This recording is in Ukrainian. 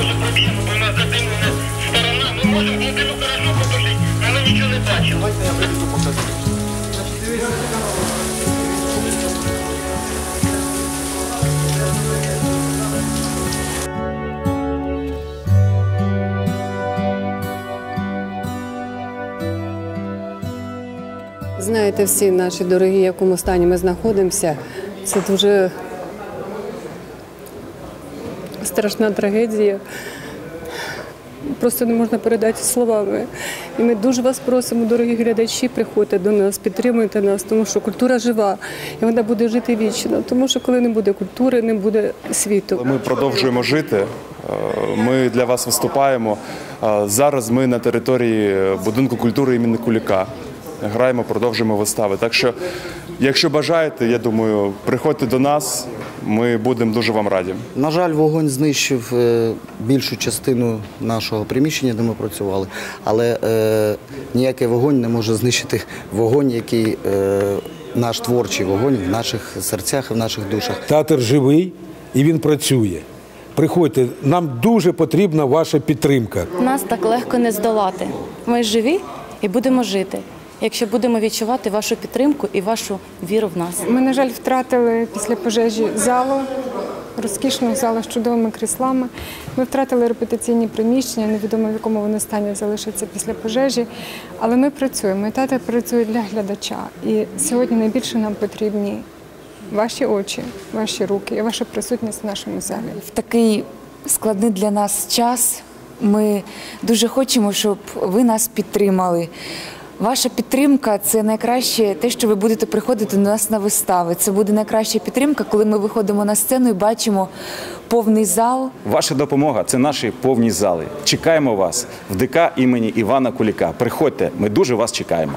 що проб'ємо, бо у нас задимлена сторона. Ми можемо глибину хорошо побачити, але нічого не бачимо. Давайте я вилізу покажу. Знаєте, всі наші дорогі, в якому стані ми знаходимося, це дуже страшна трагедія. Просто не можна передати словами. І ми дуже вас просимо, дорогі глядачі, приходьте до нас, підтримуйте нас, тому що культура жива і вона буде жити вічно. Тому що коли не буде культури, не буде світу. Ми продовжуємо жити. Е, Ми для вас виступаємо. Е, Зараз ми на території будинку культури імені Куліка. Граємо, продовжуємо вистави. Так що, якщо бажаєте, я думаю, приходьте до нас. Ми будемо дуже вам раді. На жаль, вогонь знищив е, більшу частину нашого приміщення, де ми працювали, але е, ніякий вогонь не може знищити вогонь, який е, наш творчий вогонь в наших серцях і в наших душах. Театр живий і він працює. Приходьте, нам дуже потрібна ваша підтримка. Нас так легко не здолати. Ми живі і будемо жити, якщо будемо відчувати вашу підтримку і вашу віру в нас. Ми, на жаль, втратили після пожежі залу, розкішну залу з чудовими кріслами. Ми втратили репетиційні приміщення, невідомо в якому вони стані залишаться після пожежі. Але ми працюємо. І театр працює для глядача. І сьогодні найбільше нам потрібні ваші очі, ваші руки і ваша присутність в нашому залі. в такий складний для нас час. Ми дуже хочемо, щоб ви нас підтримали. Ваша підтримка це найкраще те, що ви будете приходити до нас на вистави. Це буде найкраща підтримка, коли ми виходимо на сцену і бачимо повний зал. Ваша допомога це наші повні зали. Чекаємо вас в ДК імені Івана Куліка. Приходьте, ми дуже вас чекаємо.